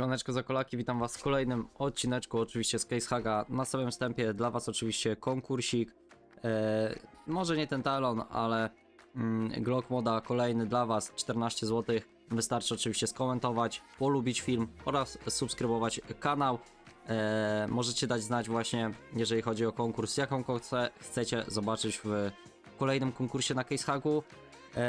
Siemaneczko za kolaki, witam was w kolejnym odcineczku, oczywiście z Case Haga. Na samym wstępie dla was oczywiście konkursik. E, może nie ten talon, ale mm, Glock Moda kolejny dla was, 14 zł. Wystarczy oczywiście skomentować, polubić film oraz subskrybować kanał. E, możecie dać znać właśnie, jeżeli chodzi o konkurs, jaką chcecie zobaczyć w kolejnym konkursie na Case Hagu. Eee,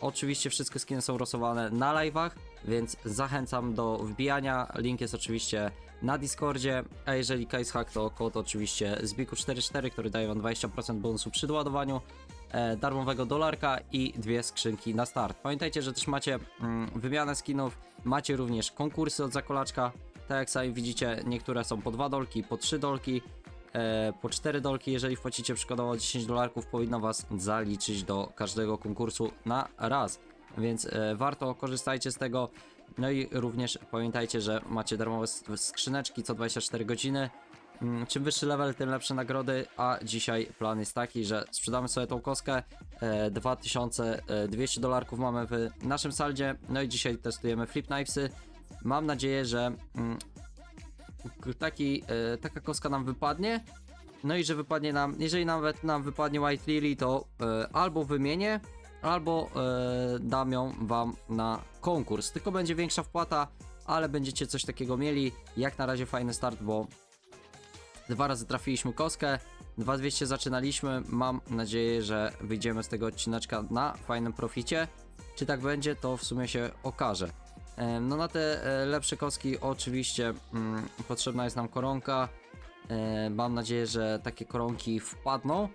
oczywiście wszystkie skiny są rosowane na live'ach, więc zachęcam do wbijania. Link jest oczywiście na Discordzie, a jeżeli case hack to kod oczywiście zbiku44, który daje wam 20% bonusu przy doładowaniu, e, darmowego dolarka i dwie skrzynki na start. Pamiętajcie, że też macie mm, wymianę skinów, macie również konkursy od zakolaczka. Tak jak sami widzicie, niektóre są po 2 dolki, po 3 dolki, e, po 4 dolki, jeżeli wpłacicie przykładowo 10 dolarków, powinno was zaliczyć do każdego konkursu na raz. Więc e, warto korzystajcie z tego. No i również pamiętajcie, że macie darmowe skrzyneczki co 24 godziny. Mm, Czym wyższy level, tym lepsze nagrody, a dzisiaj plan jest taki, że sprzedamy sobie tą koskę. E, 2200 dolarków mamy w naszym saldzie. No i dzisiaj testujemy flip knivesy. Mam nadzieję, że mm, taki, e, taka kostka nam wypadnie. No i że wypadnie nam, jeżeli nawet nam wypadnie White Lily, to e, albo wymienię, albo e, dam ją wam na konkurs. Tylko będzie większa wpłata, ale będziecie coś takiego mieli. Jak na razie fajny start, bo dwa razy trafiliśmy kostkę, 2200 zaczynaliśmy. Mam nadzieję, że wyjdziemy z tego odcineczka na fajnym proficie. Czy tak będzie, to w sumie się okaże. No na te e, lepsze kostki oczywiście mm, potrzebna jest nam koronka. E, Mam nadzieję, że takie koronki wpadną.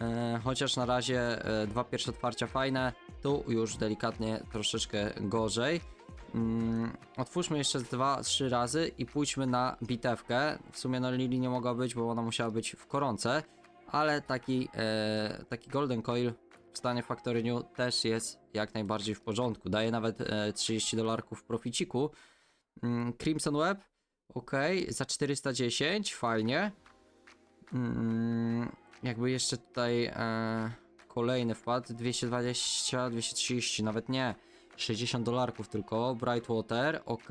E, Chociaż na razie e, dwa pierwsze otwarcia fajne, tu już delikatnie troszeczkę gorzej. Mm, Otwórzmy jeszcze dwa, trzy razy i pójdźmy na bitewkę. W sumie no Lili nie mogła być, bo ona musiała być w koronce, ale taki, e, taki Golden Coil w stanie Factory New też jest jak najbardziej w porządku. Daje nawet e, 30 dolarków w proficiku. Mm, Crimson Web, ok, za 410, fajnie. Mm, jakby jeszcze tutaj e, kolejny wpad 220, 230, nawet nie 60 dolarków tylko. Brightwater, ok.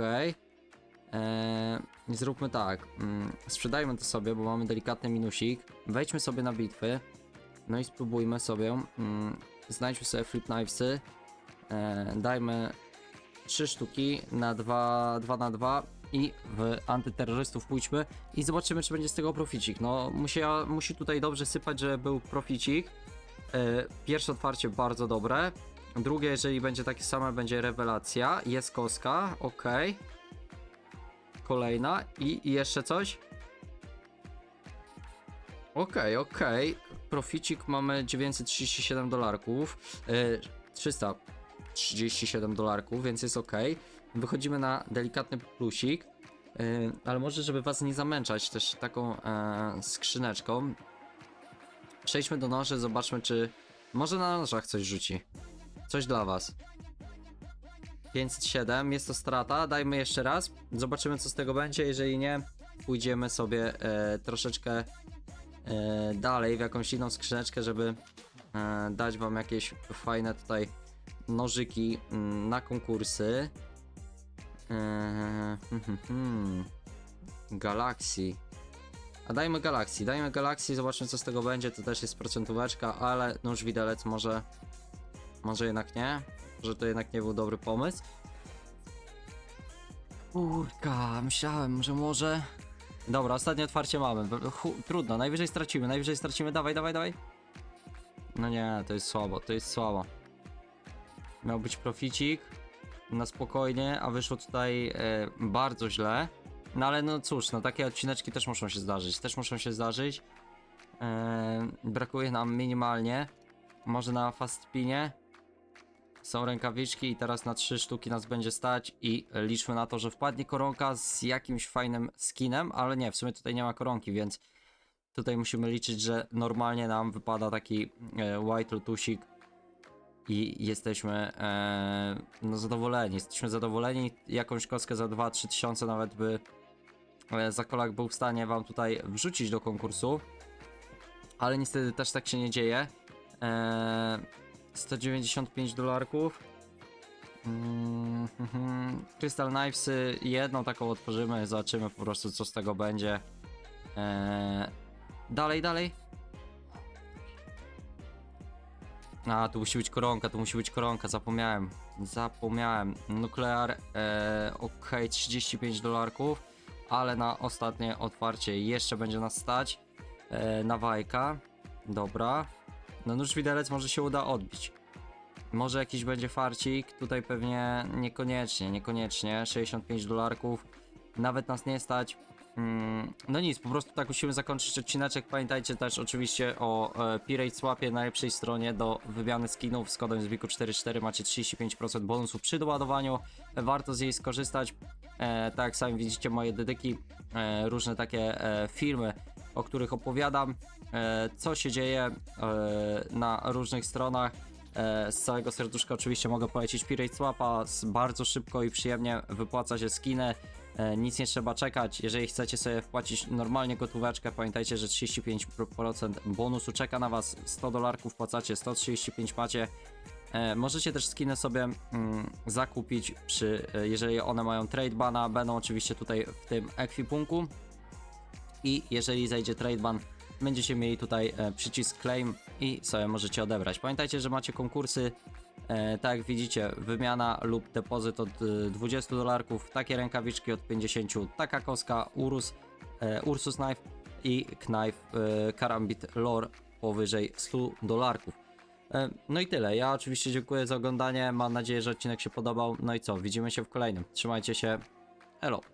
E, zróbmy tak. Mm, sprzedajmy to sobie, bo mamy delikatny minusik. Wejdźmy sobie na bitwy. No i spróbujmy sobie. Mm, znajdźmy sobie flip knivesy. E, dajmy 3 sztuki na 2, 2 na 2 i w antyterrorystów pójdźmy i zobaczymy, czy będzie z tego proficik. No, musi, musi tutaj dobrze sypać, że był proficik. E, Pierwsze otwarcie bardzo dobre. Drugie, jeżeli będzie takie same, będzie rewelacja. Jest koska, ok. Kolejna i, i jeszcze coś. Okej, okej. Proficik mamy 937 dolarków. E, 337 dolarków, więc jest ok. Wychodzimy na delikatny plusik. E, ale może, żeby was nie zamęczać też taką e, skrzyneczką. Przejdźmy do noży, zobaczmy, czy może na nożach coś rzuci. Coś dla was. 507, jest to strata. Dajmy jeszcze raz. Zobaczymy, co z tego będzie. Jeżeli nie, pójdziemy sobie e, troszeczkę e, dalej w jakąś inną skrzyneczkę, żeby e, dać wam jakieś fajne tutaj nożyki mm, na konkursy. E, hmm, hmm, hmm. Galaxy. A dajmy Galaxy, dajmy Galaxy, zobaczmy co z tego będzie, to też jest procentóweczka, ale nóż widelec może, może jednak nie, że to jednak nie był dobry pomysł. Kurka, myślałem, że może... Dobra, ostatnie otwarcie mamy, Chu, trudno, najwyżej stracimy, najwyżej stracimy, dawaj, dawaj, dawaj. No nie, to jest słabo, to jest słabo. Miał być proficik, na spokojnie, a wyszło tutaj e, bardzo źle. No ale no cóż, no takie odcineczki też muszą się zdarzyć, też muszą się zdarzyć. Eee, brakuje nam minimalnie. Może na fast spinie są rękawiczki i teraz na trzy sztuki nas będzie stać i liczmy na to, że wpadnie koronka z jakimś fajnym skinem, ale nie, w sumie tutaj nie ma koronki, więc tutaj musimy liczyć, że normalnie nam wypada taki e, white lotusik i jesteśmy e, no zadowoleni, jesteśmy zadowoleni, jakąś kostkę za 2-3 tysiące nawet by e, Zakolak był w stanie wam tutaj wrzucić do konkursu, ale niestety też tak się nie dzieje. 195 dolarków. Mm, mhm. Crystal Knivesy, jedną taką otworzymy, zobaczymy po prostu co z tego będzie. Eee, dalej, dalej. A, tu musi być koronka, tu musi być koronka, zapomniałem. Zapomniałem. Nuklear, e, ok, 35 dolarków, ale na ostatnie otwarcie jeszcze będzie nas stać. E, na wajka, dobra. No nóż widelec może się uda odbić. Może jakiś będzie farcik, tutaj pewnie niekoniecznie, niekoniecznie, 65 dolarków, nawet nas nie stać. Mm, no nic, po prostu tak musimy zakończyć odcineczek. Pamiętajcie też oczywiście o e, Pirate Swapie, najlepszej stronie do wymiany skinów z kodem ZBIKU44 macie 35% bonusu przy doładowaniu. Warto z jej skorzystać. E, tak jak sami widzicie moje dedyki, e, różne takie e, firmy, o których opowiadam, co się dzieje e, na różnych stronach. E, Z całego serduszka oczywiście mogę polecić Pirate Swapa, bardzo szybko i przyjemnie wypłaca się skiny, e, nic nie trzeba czekać, jeżeli chcecie sobie wpłacić normalnie gotóweczkę, pamiętajcie, że 35% bonusu czeka na was, 100 dolarków płacacie, 135 macie, E, możecie też skiny sobie mm, zakupić, przy, e, jeżeli one mają trade bana, będą oczywiście tutaj w tym ekwipunku. I jeżeli zajdzie trade ban, będziecie mieli tutaj e, przycisk claim i sobie możecie odebrać. Pamiętajcie, że macie konkursy, e, tak jak widzicie, wymiana lub depozyt od e, 20 dolarków, takie rękawiczki od 50, taka koska Urus, e, Ursus Knife i Knife e, Karambit Lore powyżej 100 dolarków. E, No i tyle. Ja oczywiście dziękuję za oglądanie. Mam nadzieję, że odcinek się podobał. No i co? Widzimy się w kolejnym. Trzymajcie się. Elo.